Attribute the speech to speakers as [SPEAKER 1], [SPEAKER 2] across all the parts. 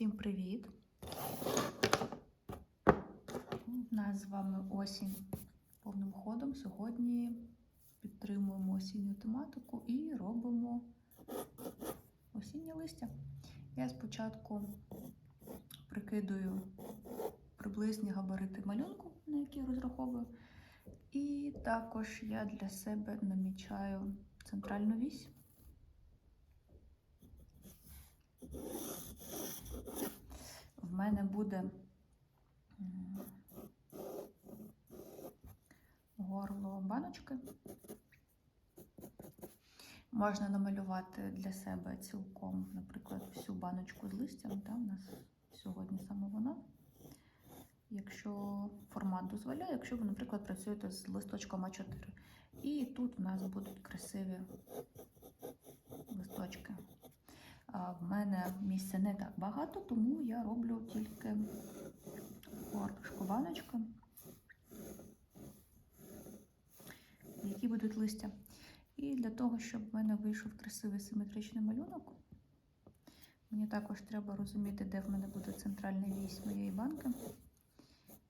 [SPEAKER 1] Всім привіт! У нас з вами осінь повним ходом. Сьогодні підтримуємо осінню тематику і робимо осіннє листя. Я спочатку прикидую приблизні габарити малюнку, на який розраховую. І також я для себе намічаю центральну вісь. Мене буде горло баночки. Можна намалювати для себе цілком, наприклад, всю баночку з листям. Та, у нас сьогодні саме вона. Якщо формат дозволяє, якщо ви, наприклад, працюєте з листочком А4. І тут в нас будуть красиві листочки. В мене місця не так багато, тому я роблю тільки горлишко баночки, які будуть листя. І для того, щоб в мене вийшов красивий симетричний малюнок, мені також треба розуміти, де в мене буде центральна вісь моєї банки.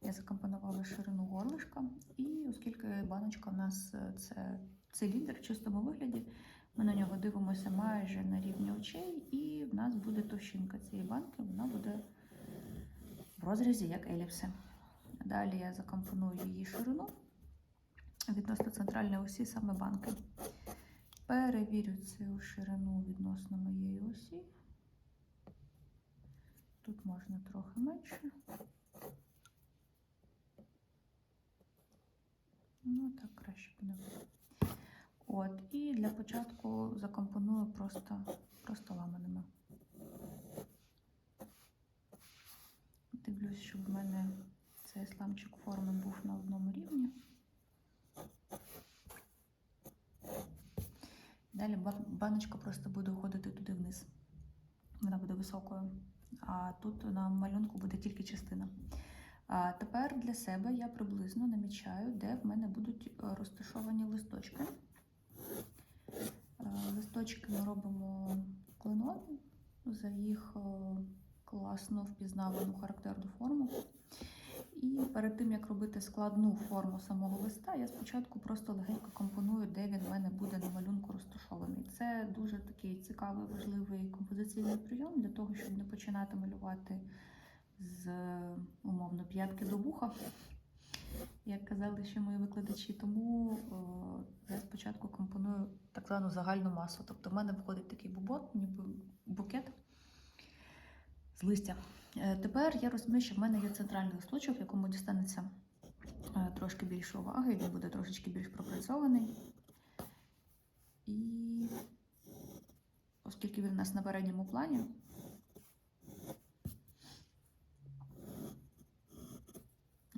[SPEAKER 1] Я закомпонувала ширину горлишка, і оскільки баночка в нас е, це циліндр в чистому вигляді, ми на нього дивимося майже на рівні очей, і в нас буде товщинка цієї банки, вона буде в розрізі як еліпси. Далі я закомпоную її ширину відносно центральної осі саме банки. Перевірю цю ширину відносно моєї осі. Тут можна трохи менше. Ну, так краще буде. От, і для початку закомпоную просто, просто ламаними. Дивлюсь, щоб в мене цей сламчик форми був на одному рівні. Далі баночка просто буде уходити туди вниз. Вона буде високою. А тут на малюнку буде тільки частина. А тепер для себе я приблизно намічаю, де в мене будуть розташовані листочки. Е, Листочки ми робимо кленові за їх е, класну впізнавану характерну форму. І перед тим, як робити складну форму самого листа, я спочатку просто легенько компоную, де він в мене буде на малюнку розташований. Це дуже такий цікавий, важливий композиційний прийом для того, щоб не починати малювати з умовно п'ятки до вуха, як казали ще мої викладачі. Тому о, я спочатку компоную так звану загальну масу. Тобто в мене виходить такий бубот, ніби букет з листя. Е, Тепер я розумію, що в мене є центральний листочок, якому дістанеться е, трошки більше уваги, він буде трошечки більш пропрацьований. І оскільки він у нас на передньому плані,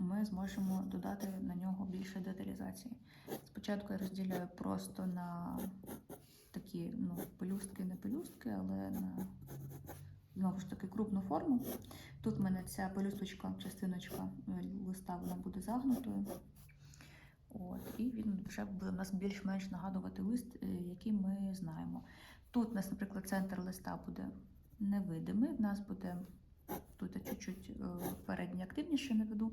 [SPEAKER 1] ми зможемо додати на нього більше деталізації. Спочатку я розділяю просто на такі ну, пелюстки, не пелюстки, але на знову ж таки крупну форму. Тут в мене ця пелюсточка, частиночка листа вона буде загнутою. От, і він вже буде в нас більш-менш нагадувати лист, е, який ми знаємо. Тут у нас, наприклад, центр листа буде невидимий. В нас буде тут я чуть-чуть е, передній активніше наведу.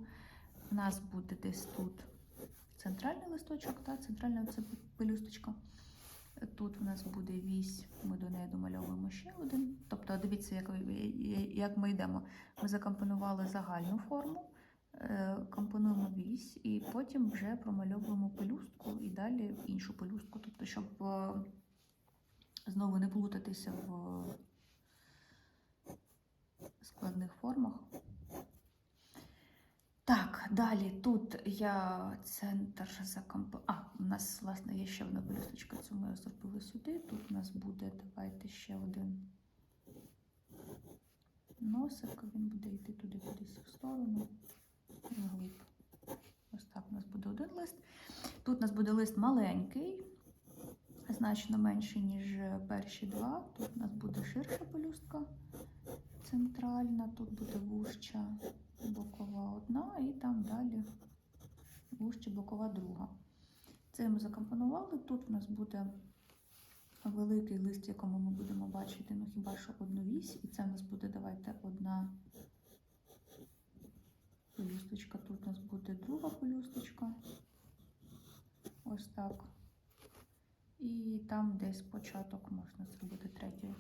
[SPEAKER 1] У нас буде десь тут центральний листочок, та, центральна це пелюсточка. Тут у нас буде вісь, ми до неї домальовуємо ще один. Тобто, дивіться, як, як ми йдемо. Ми закомпонували загальну форму, е, компонуємо вісь, і потім вже промальовуємо пелюстку і далі іншу пелюстку. Тобто, щоб е, знову не плутатися в складних формах. Далі тут я центр закомп... А, у нас, власне, є ще одна пелюсточка, цю ми зробили сюди. Тут у нас буде, давайте ще один носик, він буде йти туди кудись в сторону. Вглиб. Ось так у нас буде один лист. Тут у нас буде лист маленький, значно менший, ніж перші два. Тут у нас буде ширша пелюстка центральна, тут буде вужча бокова одна і там далі вужче бокова друга. Це ми закомпонували. Тут у нас буде великий лист, якому ми будемо бачити, ну хіба що одну вісь, і це у нас буде, давайте, одна пелюсточка. Тут у нас буде друга пелюсточка. Ось так. І там десь початок можна зробити третьою.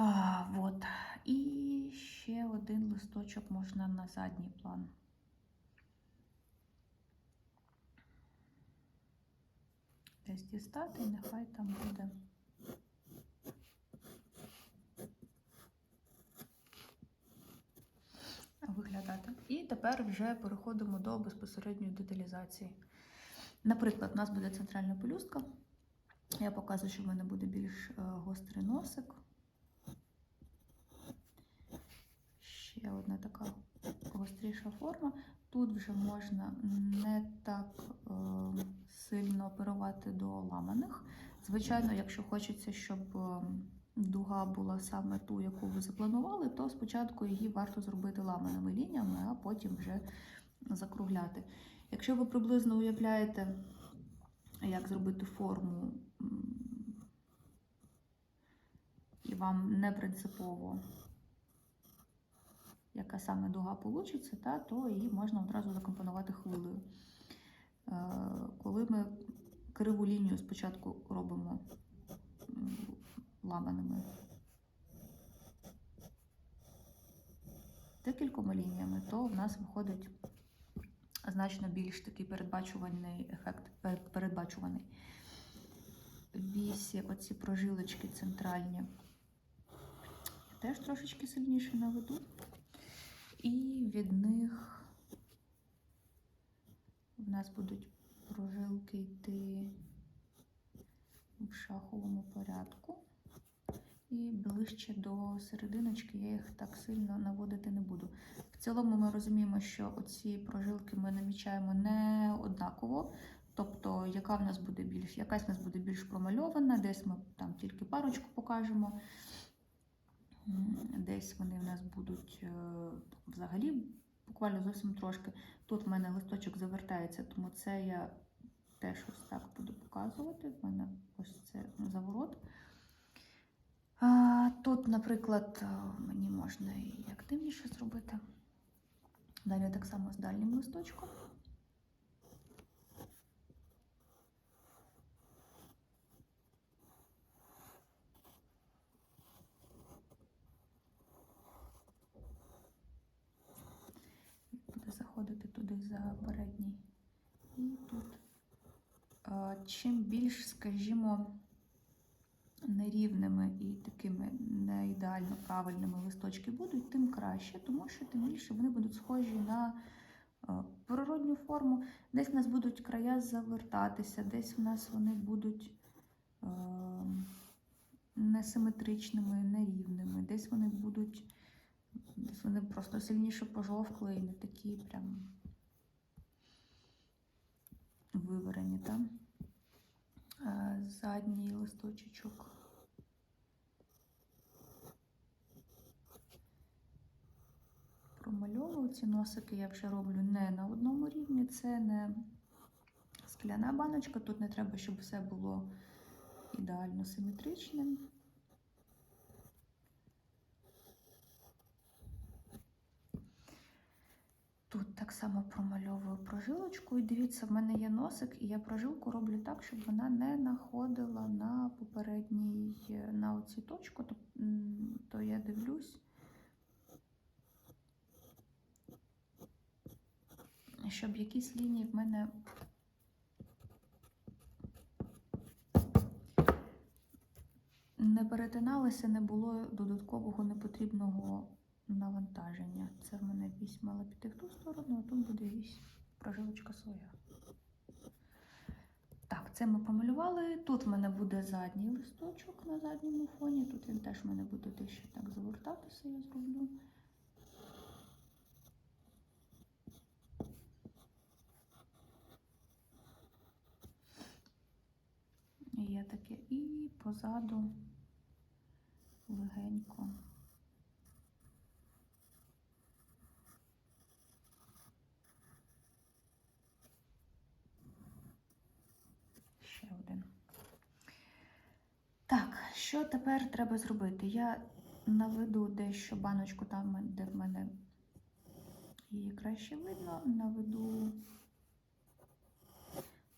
[SPEAKER 1] А, вот. І ще один листочок можна на задній план. Десь дістати, нехай там буде. Виглядати. І тепер вже переходимо до безпосередньої деталізації. Наприклад, у нас буде центральна пелюстка. Я показую, що в мене буде більш е, гострий носик. Ще одна така гостріша форма. Тут вже можна не так е, сильно оперувати до ламаних. Звичайно, якщо хочеться, щоб е, дуга була саме ту, яку ви запланували, то спочатку її варто зробити ламаними лініями, а потім вже закругляти. Якщо ви приблизно уявляєте, як зробити форму, і вам не принципово, яка саме дуга получиться, та, то її можна одразу закомпонувати хвилею. Е, Коли ми криву лінію спочатку робимо ламаними декількома лініями, то в нас виходить значно більш такий передбачуваний ефект, передбачуваний. Вісі, оці прожилочки центральні, теж трошечки сильніше наведу. І від них в нас будуть прожилки йти в шаховому порядку. І ближче до серединочки я їх так сильно наводити не буду. В цілому ми розуміємо, що оці прожилки ми намічаємо не однаково. Тобто, яка в нас буде більш, якась в нас буде більш промальована, десь ми там тільки парочку покажемо, десь вони в нас будуть е, взагалі буквально зовсім трошки. Тут в мене листочок завертається, тому це я теж ось так буду показувати. В мене ось це заворот. Тут, наприклад, е, мені можна і активніше зробити. Далі так само з дальнім листочком. Буде заходити туди за передній. І тут. Е, Чим більш, скажімо, нерівними і такими не ідеально правильними листочки будуть, тим краще, тому що тим більше вони будуть схожі на е, природню форму. Десь в нас будуть края завертатися, десь в нас вони будуть е, несиметричними, нерівними, десь вони будуть, десь вони просто сильніше пожовкли і не такі прям виварені. Там. Задній листочок. Промальовую ці носики я вже роблю не на одному рівні, це не скляна баночка. Тут не треба, щоб все було ідеально симетричним. Тут так само промальовую прожилочку. І дивіться, в мене є носик, і я прожилку роблю так, щоб вона не находила на попередній, на оцю точку. То, то я дивлюсь, щоб якісь лінії в мене не перетиналися, не було додаткового непотрібного навантаження. Це в мене вісь мала піти в ту сторону, а тут буде вісь прожилочка своя. Так, це ми помалювали. Тут в мене буде задній листочок на задньому фоні. Тут він теж в мене буде дещо так завертатися, я зроблю. Є таке і позаду легенько. Ще один. Так, що тепер треба зробити? Я наведу дещо баночку там, де в мене її краще видно, наведу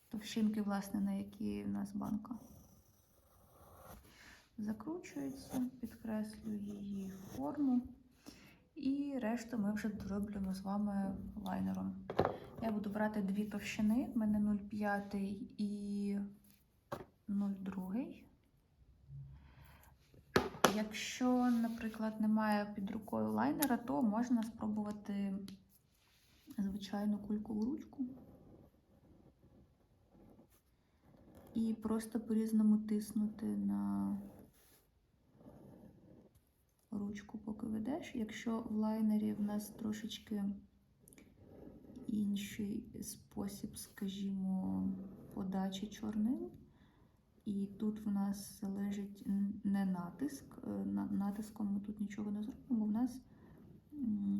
[SPEAKER 1] товщинки, власне, на які в нас банка закручується, підкреслюю її форму. І решту ми вже дороблюємо з вами лайнером. Я буду брати дві товщини, в мене 0,5 і 0,2. Якщо, наприклад, немає під рукою лайнера, то можна спробувати звичайну кулькову ручку. І просто по-різному тиснути на ручку, поки ведеш. Якщо в лайнері в нас трошечки інший спосіб, скажімо, подачі чорнил, і тут в нас залежить не натиск, е, натиском ми тут нічого не зробимо, в нас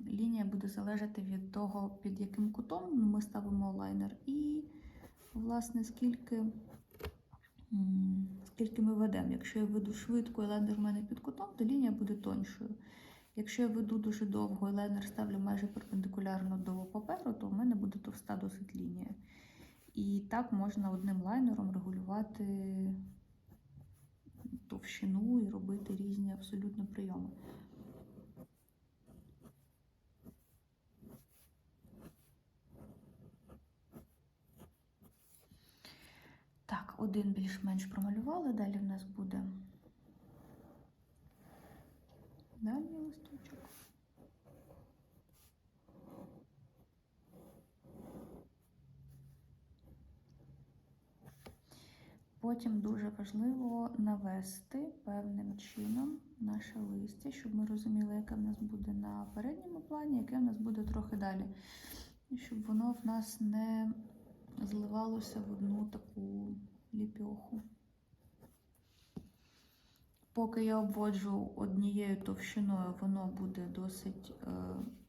[SPEAKER 1] лінія буде залежати від того, під яким кутом ми ставимо лайнер, і, власне, скільки. Скільки ми ведемо. Якщо я веду швидко і лайнер в мене під кутом, то лінія буде тоншою. Якщо я веду дуже довго і лайнер ставлю майже перпендикулярно до паперу, то в мене буде товста досить лінія. І так можна одним лайнером регулювати товщину і робити різні абсолютно прийоми. Так, один більш-менш промалювали, далі в нас буде дальній листочок. Потім дуже важливо навести певним чином наше листя, щоб ми розуміли, яке в нас буде на передньому плані, яке в нас буде трохи далі. Щоб воно в нас не зливалося в одну таку ліпьоху. Поки я обводжу однією товщиною, воно буде досить е,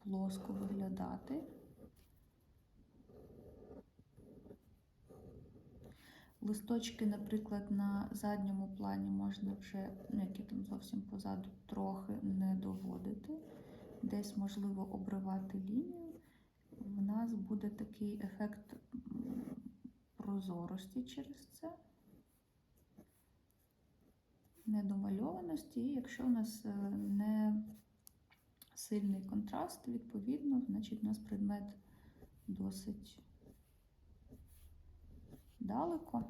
[SPEAKER 1] плоско виглядати. Листочки, наприклад, на задньому плані можна вже, ну, які там зовсім позаду, трохи не доводити. Десь можливо обривати лінію. В нас буде такий ефект прозорості через це, недомальованості. І якщо у нас е, не сильний контраст, відповідно, значить у нас предмет досить далеко.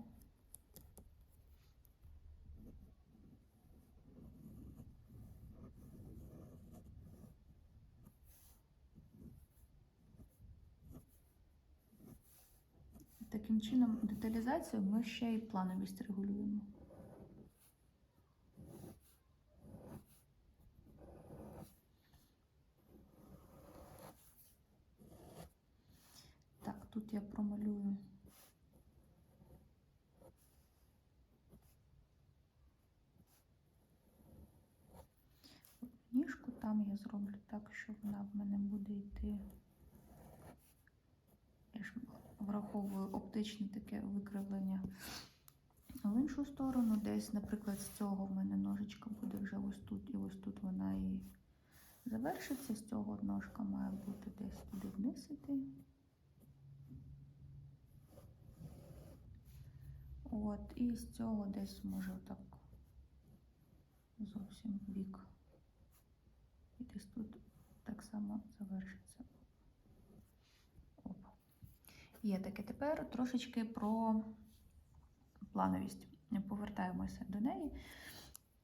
[SPEAKER 1] Таким чином, деталізацію ми ще й плановість регулюємо. Так, тут я промалюю. Ніжку там я зроблю так, що вона в мене буде йти. Я ж враховую оптичне таке викривлення в іншу сторону. Десь, наприклад, з цього в мене ножичка буде вже ось тут, і ось тут вона і завершиться. З цього ножка має бути десь туди вниз іти. От, і з цього десь може так зовсім бік. І десь тут само завершиться. Оп. Є таке тепер трошечки про плановість. Повертаємося до неї.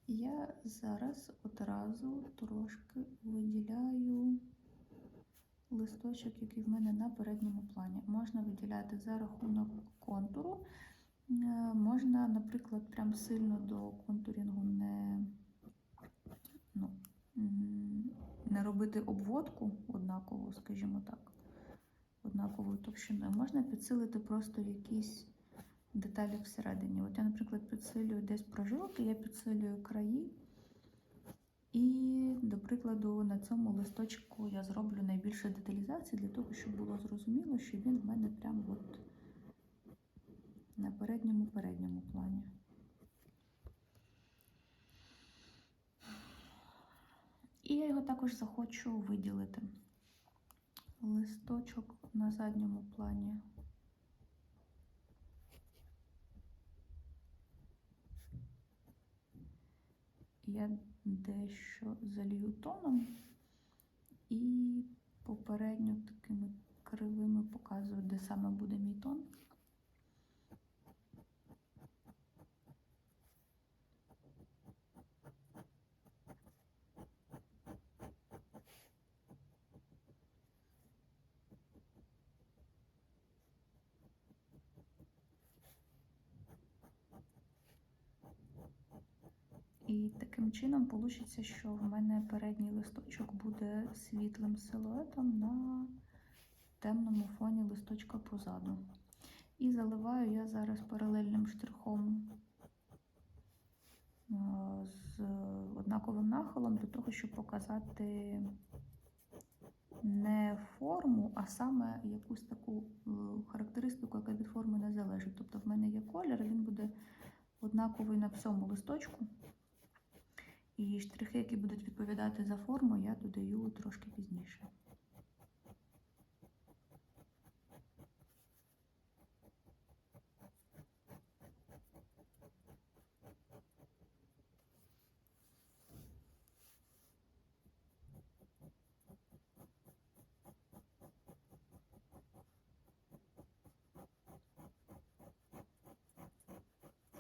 [SPEAKER 1] Я зараз одразу трошки виділяю листочок, який в мене на передньому плані. Можна виділяти за рахунок контуру. Е, Можна, наприклад, прям сильно до контурінгу не, ну, не робити обводку однакову, скажімо так, однаковою товщиною. Можна підсилити просто якісь деталі всередині. От я, наприклад, підсилюю десь прожилки, я підсилюю краї. І, до прикладу, на цьому листочку я зроблю найбільше деталізації для того, щоб було зрозуміло, що він в мене прямо от на передньому передньому плані. І я його також захочу виділити. листочок на задньому плані. Я дещо залью тоном і попередньо такими кривими показую, де саме буде мій тон. І таким чином вийде, що в мене передній листочок буде світлим силуетом на темному фоні листочка позаду. І заливаю я зараз паралельним штрихом з однаковим нахилом для того, щоб показати не форму, а саме якусь таку е, характеристику, яка від форми не залежить. Тобто в мене є колір, він буде однаковий на всьому листочку. І штрихи, які будуть відповідати за форму, я додаю трошки пізніше.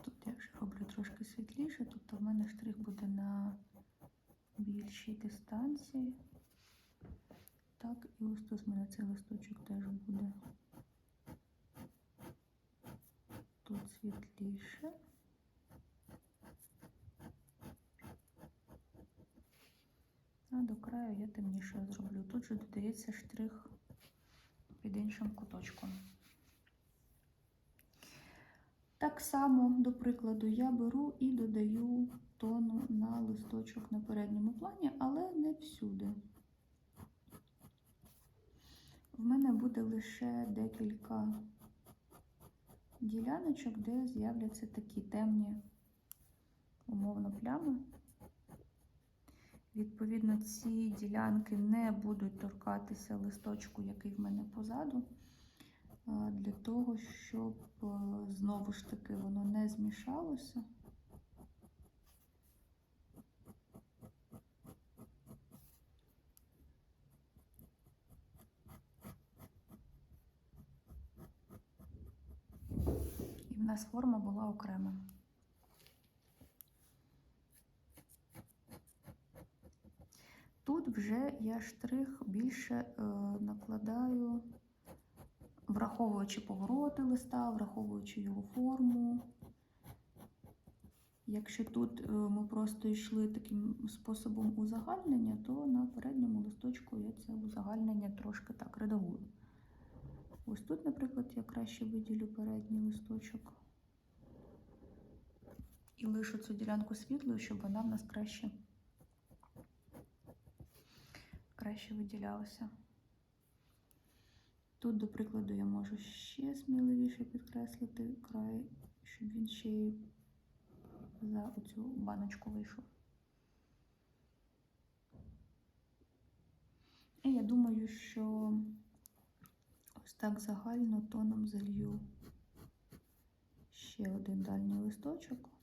[SPEAKER 1] Тут я вже роблю трошки світліше, тобто в мене штрих буде на більшій дистанції. Так, і ось тут в мене цей листочок теж буде тут світліше. А до краю я темніше зроблю. Тут же додається штрих під іншим куточком. Так само, до прикладу, я беру і додаю тону на листочок на передньому плані, але не всюди. В мене буде лише декілька діляночок, де з'являться такі темні, умовно, плями. Відповідно, ці ділянки не будуть торкатися листочку, який в мене позаду для того, щоб знову ж таки воно не змішалося. І в нас форма була окрема. Тут вже я штрих більше е, накладаю враховуючи повороти листа, враховуючи його форму. Якщо тут е, ми просто йшли таким способом узагальнення, то на передньому листочку я це узагальнення трошки так редагую. Ось тут, наприклад, я краще виділю передній листочок і лишу цю ділянку світлою, щоб вона в нас краще, краще виділялася. Тут, до прикладу, я можу ще сміливіше підкреслити край, щоб він ще й за оцю баночку вийшов. І я думаю, що ось так загально тоном залью ще один дальній листочок.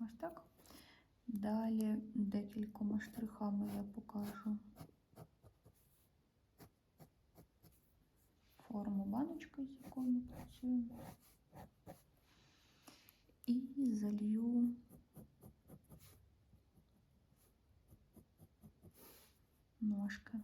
[SPEAKER 1] Ось так. Далі декількома штрихами я покажу форму баночки, з якою ми працюємо. І залью ножки.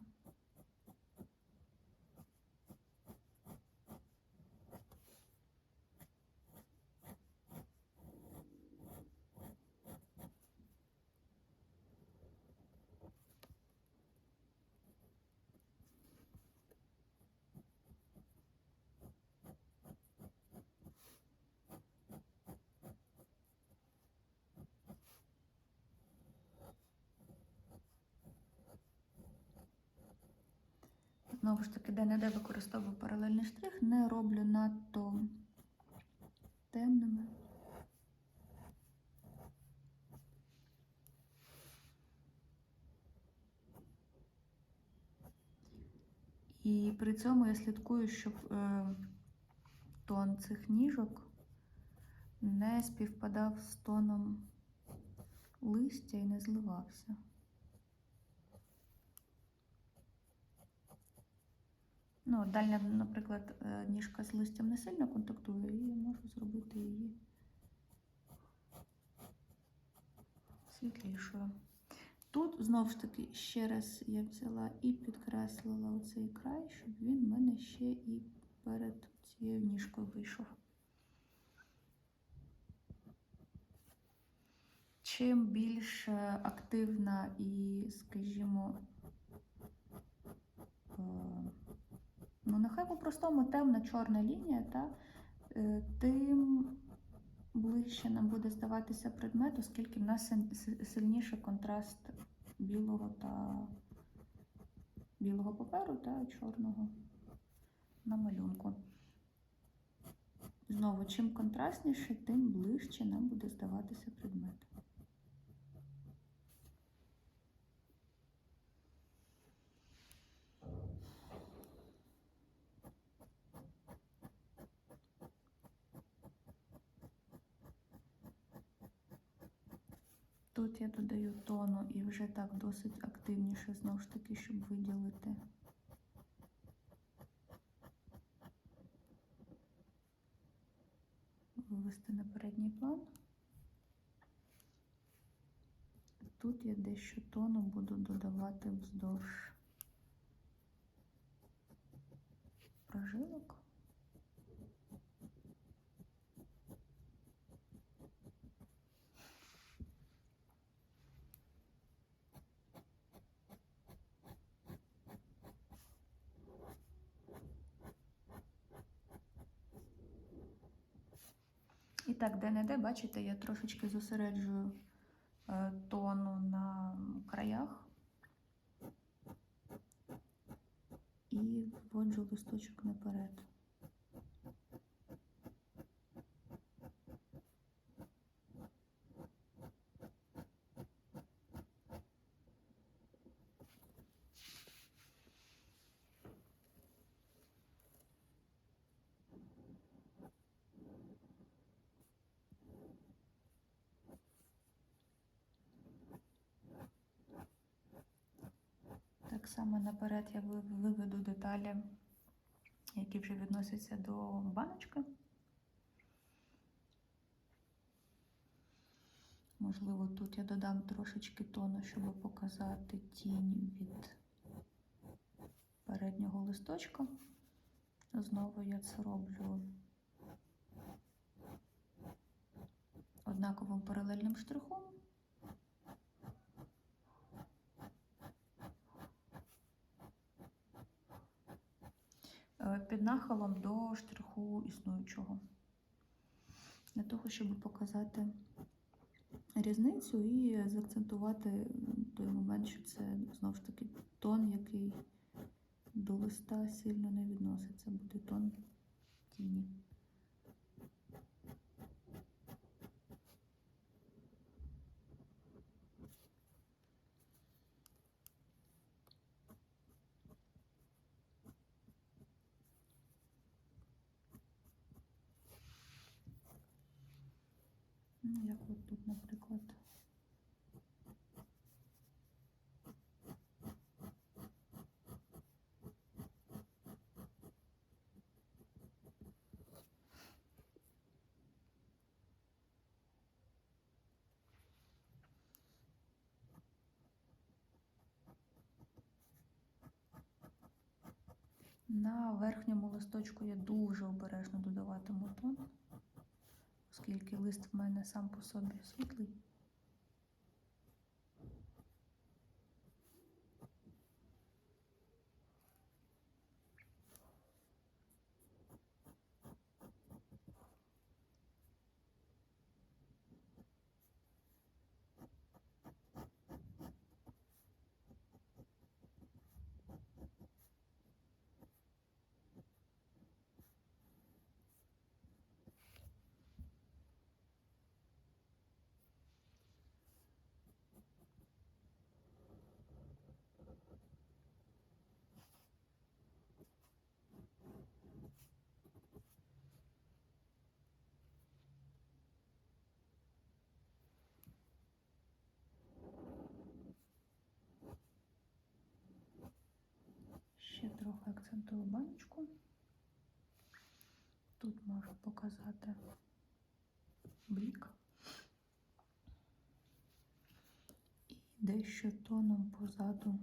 [SPEAKER 1] Знову ж таки, де-не-де використовую паралельний штрих, не роблю надто темними. І при цьому я слідкую, щоб е, тон цих ніжок не співпадав з тоном листя і не зливався. Ну, дальня, наприклад, е, ніжка з листям не сильно контактує, і я можу зробити її світлішою. Тут знову ж таки ще раз я взяла і підкреслила оцей край, щоб він в мене ще і перед цією ніжкою вийшов. Чим більш активна і, скажімо, е, ну нехай по-простому темна чорна лінія, та, е, тим ближче нам буде здаватися предмет, оскільки в нас сильніший контраст білого та білого паперу та чорного на малюнку. Знову, чим контрастніше, тим ближче нам буде здаватися предмет. Тут я додаю тону і вже так досить активніше, знову ж таки, щоб виділити. Вивести на передній план. Тут я дещо тону буду додавати вздовж прожилок. І так, де-не-де, бачите, я трошечки зосереджую е, тону на краях і вводжу листочок наперед. Само наперед я виведу деталі, які вже відносяться до баночки. Можливо, тут я додам трошечки тону, щоб показати тінь від переднього листочка. Знову я це роблю однаковим паралельним штрихом. Е, під нахилом до штриху існуючого. Для того, щоб показати різницю і заакцентувати той момент, що це знову ж таки тон, який до листа сильно не відноситься, буде тон тіні. Ну, як от тут, наприклад. На верхньому листочку я дуже обережно додаватиму тон оскільки лист в мене сам по собі світлий. Трохи акцентую баночку. Тут можу показати блік. І дещо тоном позаду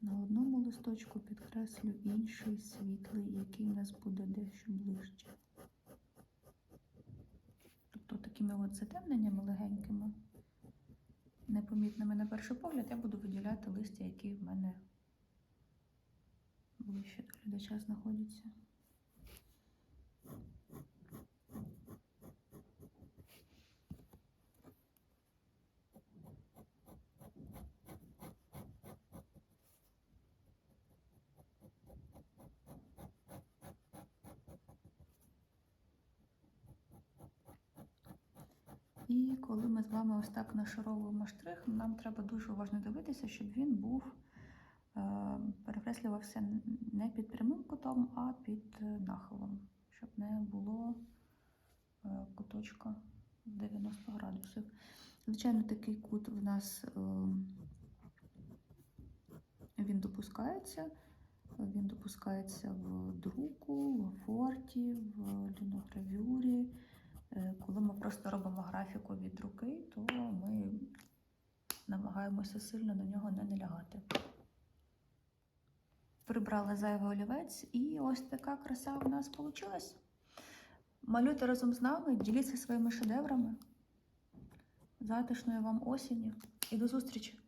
[SPEAKER 1] на одному листочку підкреслю інший світлий, який в нас буде дещо ближче. Тобто такими от затемненнями легенькими, непомітними на перший погляд, я буду виділяти листя, які в мене ближче до глядача знаходяться. І коли ми з вами ось так нашаровуємо штрих, нам треба дуже уважно дивитися, щоб він був перекреслювався не під прямим кутом, а під е, нахилом, щоб не було е, куточка 90 градусів. Звичайно, такий кут в нас е, він допускається. Він допускається в друку, в форті, в ліногравюрі. Е, Коли ми просто робимо графіку від руки, то ми намагаємося сильно на нього не налягати. Прибрала зайвий олівець, і ось така краса у нас вийшла. Малюйте разом з нами, діліться своїми шедеврами. Затишної вам осені і до зустрічі!